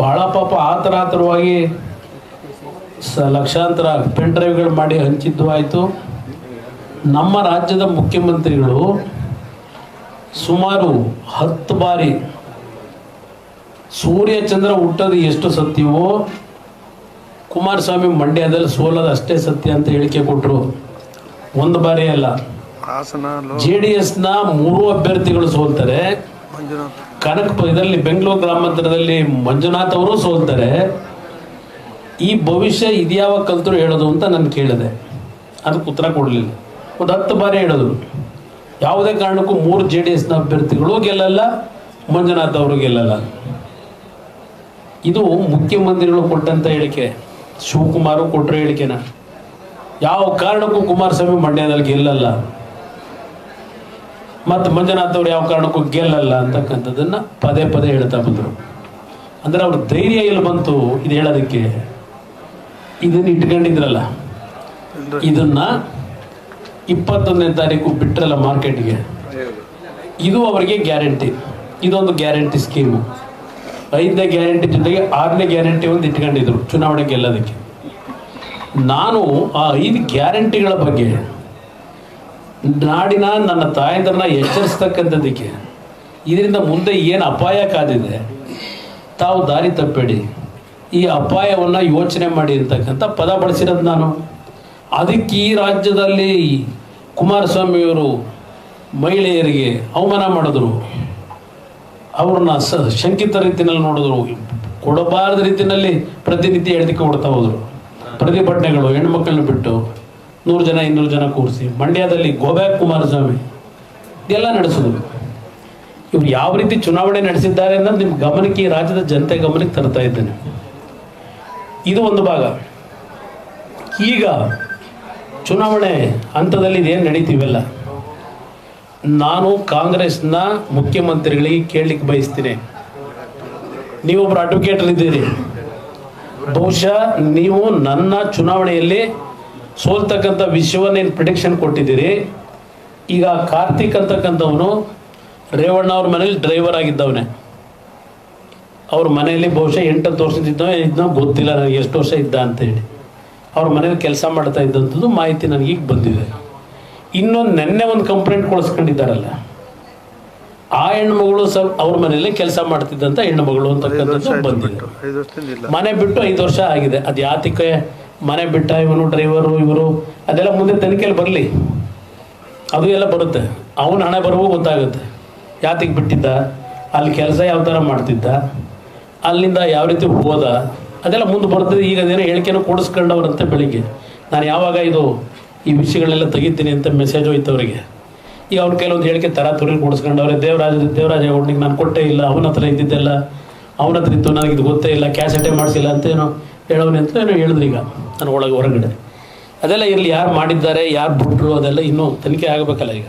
ಭಾಳ ಪಾಪ ಆತರಾತರವಾಗಿ ಸ ಲಕ್ಷಾಂತರ ಪೆನ್ ಡ್ರೈವ್ಗಳು ಮಾಡಿ ಹಂಚಿದ್ದು ಆಯಿತು. ನಮ್ಮ ರಾಜ್ಯದ ಮುಖ್ಯಮಂತ್ರಿಗಳು ಸುಮಾರು ಹತ್ತು ಬಾರಿ ಸೂರ್ಯ ಚಂದ್ರ ಹುಟ್ಟೋದು ಎಷ್ಟು ಸತ್ಯವೋ ಕುಮಾರಸ್ವಾಮಿ ಮಂಡ್ಯದಲ್ಲಿ ಸೋಲೋದು ಅಷ್ಟೇ ಸತ್ಯ ಅಂತ ಹೇಳಿಕೆ ಕೊಟ್ಟರು ಒಂದು ಬಾರಿ ಅಲ್ಲ. ಜೆ ಡಿ ಎಸ್ನ ಮೂರು ಅಭ್ಯರ್ಥಿಗಳು ಸೋಲ್ತಾರೆ. ಕನಕ ಇದರಲ್ಲಿ ಬೆಂಗಳೂರು ಗ್ರಾಮಾಂತರದಲ್ಲಿ ಮಂಜುನಾಥ್ ಅವರು ಸೋಲ್ತಾರೆ. ಈ ಭವಿಷ್ಯ ಇದ್ಯಾವ ಕಲ್ತರು ಹೇಳೋದು ಅಂತ ನಾನು ಕೇಳಿದೆ. ಅದಕ್ಕೆ ಉತ್ತರ ಕೊಡಲಿಲ್ಲ. ಒಂದು ಹತ್ತು ಬಾರಿ ಹೇಳೋದು ಯಾವುದೇ ಕಾರಣಕ್ಕೂ ಮೂರು ಜೆ ಡಿ ಎಸ್ನ ಅಭ್ಯರ್ಥಿಗಳು ಗೆಲ್ಲಲ್ಲ, ಮಂಜುನಾಥ್ ಅವರು ಗೆಲ್ಲಲ್ಲ. ಇದು ಮುಖ್ಯಮಂತ್ರಿಗಳು ಕೊಟ್ಟಂತ ಹೇಳಿಕೆ. ಶಿವಕುಮಾರು ಕೊಟ್ಟರು ಹೇಳಿಕೆನ. ಯಾವ ಕಾರಣಕ್ಕೂ ಕುಮಾರಸ್ವಾಮಿ ಮಂಡ್ಯದಲ್ಲಿ ಗೆಲ್ಲಲ್ಲ. ಮತ್ತು ಮಂಜುನಾಥ್ ಅವ್ರು ಯಾವ ಕಾರಣಕ್ಕೂ ಗೆಲ್ಲಲ್ಲ ಅಂತಕ್ಕಂಥದ್ದನ್ನ ಪದೇ ಪದೇ ಹೇಳ್ತಾ ಬಂದರು. ಅಂದ್ರೆ ಅವ್ರ ಧೈರ್ಯ ಎಲ್ಲಿ ಬಂತು ಇದು ಹೇಳೋದಕ್ಕೆ? ಇದನ್ನ ಇಟ್ಕೊಂಡಿದ್ರಲ್ಲ. ಇದನ್ನ ಇಪ್ಪತ್ತೊಂದನೇ ತಾರೀಕು ಬಿಟ್ರಲ್ಲ ಮಾರ್ಕೆಟ್ಗೆ. ಇದು ಅವರಿಗೆ ಗ್ಯಾರಂಟಿ. ಇದೊಂದು ಗ್ಯಾರಂಟಿ ಸ್ಕೀಮು. ಐದನೇ ಗ್ಯಾರಂಟಿ ಜೊತೆಗೆ ಆರನೇ ಗ್ಯಾರಂಟಿ ಒಂದು ಇಟ್ಕೊಂಡಿದ್ರು ಚುನಾವಣೆ ಗೆಲ್ಲೋದಕ್ಕೆ. ನಾನು ಆ ಐದು ಗ್ಯಾರಂಟಿಗಳ ಬಗ್ಗೆ ನಾಡಿನ ನನ್ನ ತಾಯಂದ್ರನ್ನ ಎಚ್ಚರಿಸ್ತಕ್ಕಂಥದ್ದಕ್ಕೆ, ಇದರಿಂದ ಮುಂದೆ ಏನು ಅಪಾಯ ಕಾದಿದೆ, ತಾವು ದಾರಿ ತಪ್ಪಬೇಡಿ ಈ ಅಪಾಯವನ್ನು ಯೋಚನೆ ಮಾಡಿ ಅಂತಕ್ಕಂಥ ಪದ ಬಳಸಿರೋದು ನಾನು. ಅದಕ್ಕೆ ಈ ರಾಜ್ಯದಲ್ಲಿ ಕುಮಾರಸ್ವಾಮಿಯವರು ಮಹಿಳೆಯರಿಗೆ ಅವಮಾನ ಮಾಡಿದ್ರು. ಅವ್ರನ್ನ ಸ ಶಂಕಿತ ರೀತಿಯಲ್ಲಿ ನೋಡಿದ್ರು. ಕೊಡಬಾರದ ರೀತಿಯಲ್ಲಿ ಪ್ರತಿನಿತ್ಯ ಎಳೆದಿಕ್ಕೆ ಕೊಡ್ತಾ ಹೋದರು. ಪ್ರತಿಭಟನೆಗಳು ಹೆಣ್ಮಕ್ಳನ್ನ ಬಿಟ್ಟು ನೂರು ಜನ, ಇನ್ನೂರು ಜನ ಕೂರಿಸಿ. ಮಂಡ್ಯದಲ್ಲಿ ಗೋಬ್ಯಾಕ್ ಕುಮಾರಸ್ವಾಮಿ, ಇದೆಲ್ಲ ನಡೆಸಿದ್ರು ಇವ್ರು ಯಾವ ರೀತಿ ಚುನಾವಣೆ ನಡೆಸಿದ್ದಾರೆ ಅನ್ನೋದು ನಿಮ್ಮ ಗಮನಕ್ಕೆ ರಾಜ್ಯದ ಜನತೆ ಗಮನಕ್ಕೆ ತರ್ತಾ ಇದ್ದೇನೆ. ಇದು ಒಂದು ಭಾಗ. ಈಗ ಚುನಾವಣೆ ಹಂತದಲ್ಲಿ ಇದೇನು ನಡೀತೀವಲ್ಲ? ನಾನು ಕಾಂಗ್ರೆಸ್ನ ಮುಖ್ಯಮಂತ್ರಿಗಳಿಗೆ ಕೇಳಲಿಕ್ಕೆ ಬಯಸ್ತೀನಿ. ನೀವೊಬ್ಬರು ಅಡ್ವೊಕೇಟರ್ ಇದ್ದೀರಿ ಬಹುಶಃ ನೀವು ನನ್ನ ಚುನಾವಣೆಯಲ್ಲಿ ಸೋಲ್ತಕ್ಕಂಥ ವಿಷಯವನ್ನೇನು ಪ್ರಿಡಿಕ್ಷನ್ ಕೊಟ್ಟಿದ್ದೀರಿ. ಈಗ ಕಾರ್ತಿಕ್ ಅಂತಕ್ಕಂಥವನು ರೇವಣ್ಣ ಅವ್ರ ಮನೇಲಿ ಡ್ರೈವರ್ ಆಗಿದ್ದವನೆ. ಅವ್ರ ಮನೆಯಲ್ಲಿ ಬಹುಶಃ ಎಂಟತ್ತು ವರ್ಷದಿದ್ದ ಇದ್ದನೋ ಗೊತ್ತಿಲ್ಲ ನನಗೆ ಎಷ್ಟು ವರ್ಷ ಇದ್ದ ಅಂತೇಳಿ ಅವ್ರ ಮನೇಲಿ ಕೆಲಸ ಮಾಡ್ತಾ ಇದ್ದಂಥದ್ದು ಮಾಹಿತಿ ನನಗೆ ಈಗ ಬಂದಿದೆ. ಇನ್ನೊಂದು ನೆನ್ನೆ ಒಂದು ಕಂಪ್ಲೇಂಟ್ ಕೊಡಿಸ್ಕೊಂಡಿದ್ದಾರಲ್ಲ ಆ ಹೆಣ್ಮಗಳು ಸ್ವಲ್ಪ ಅವ್ರ ಮನೆಯಲ್ಲೇ ಕೆಲಸ ಮಾಡ್ತಿದ್ದಂಥ ಹೆಣ್ಮಗಳು ಅಂತಕ್ಕಂಥದ್ದು ಬಂದಿದೆ. ಮನೆ ಬಿಟ್ಟು ಐದು ವರ್ಷ ಆಗಿದೆ. ಅದು ಯಾತಕ್ಕೆ ಮನೆ ಬಿಟ್ಟ ಇವನು ಡ್ರೈವರು ಇವರು, ಅದೆಲ್ಲ ಮುಂದೆ ತನಿಖೆಯಲ್ಲಿ ಬರಲಿ. ಅದು ಎಲ್ಲ ಬರುತ್ತೆ. ಅವನ ಹಣ ಬರವು ಗೊತ್ತಾಗುತ್ತೆ. ಯಾತಿಗೆ ಬಿಟ್ಟಿದ್ದ? ಅಲ್ಲಿ ಕೆಲಸ ಯಾವ ಥರ ಮಾಡ್ತಿದ್ದ? ಅಲ್ಲಿಂದ ಯಾವ ರೀತಿ ಹೋದ? ಅದೆಲ್ಲ ಮುಂದೆ ಬರ್ತದೆ. ಈಗ ಅದೇನೋ ಹೇಳಿಕೆನೂ ಕೊಡಿಸ್ಕೊಂಡವ್ರಂತೆ ಬೆಳಿಗ್ಗೆ. ನಾನು ಯಾವಾಗ ಇದು, ಈ ವಿಷಯಗಳೆಲ್ಲ ತೆಗಿತೀನಿ ಅಂತ ಮೆಸೇಜ್ ಹೋಯ್ತು ಅವರಿಗೆ ಈಗ ಅವ್ರ ಕೆಲವೊಂದು ಹೇಳಿಕೆ ತರ ತುರಿ ಕೊಡಿಸ್ಕೊಂಡವ್ರೆ, ದೇವರಾಜ ದೇವರಾಜ ಗೌಡ್ನಿಗೆ ನಾನು ಕೊಟ್ಟೇ ಇಲ್ಲ ಅವನ ಹತ್ರ ಇದ್ದಿದ್ದೆಲ್ಲ ಅವನ ಹತ್ರ ಇತ್ತು, ನನಗೆ ಇದು ಗೊತ್ತೇ ಇಲ್ಲ ಕ್ಯಾಸೆಟೇ ಮಾಡಿಸಿಲ್ಲ ಅಂತ ಏನೋ ಹೇಳೋನೆ ಅಂತ ಏನೋ ಹೇಳಿದ್ರು ಈಗ. ನಾನು ಒಳಗೆ ಹೊರಗಡೆ. ಅದೆಲ್ಲ ಇರಲಿ, ಯಾರು ಮಾಡಿದ್ದಾರೆ, ಯಾರು ಬಿಟ್ಟರು ಅದೆಲ್ಲ ಇನ್ನೂ ತನಿಖೆ ಆಗಬೇಕಲ್ಲ ಈಗ.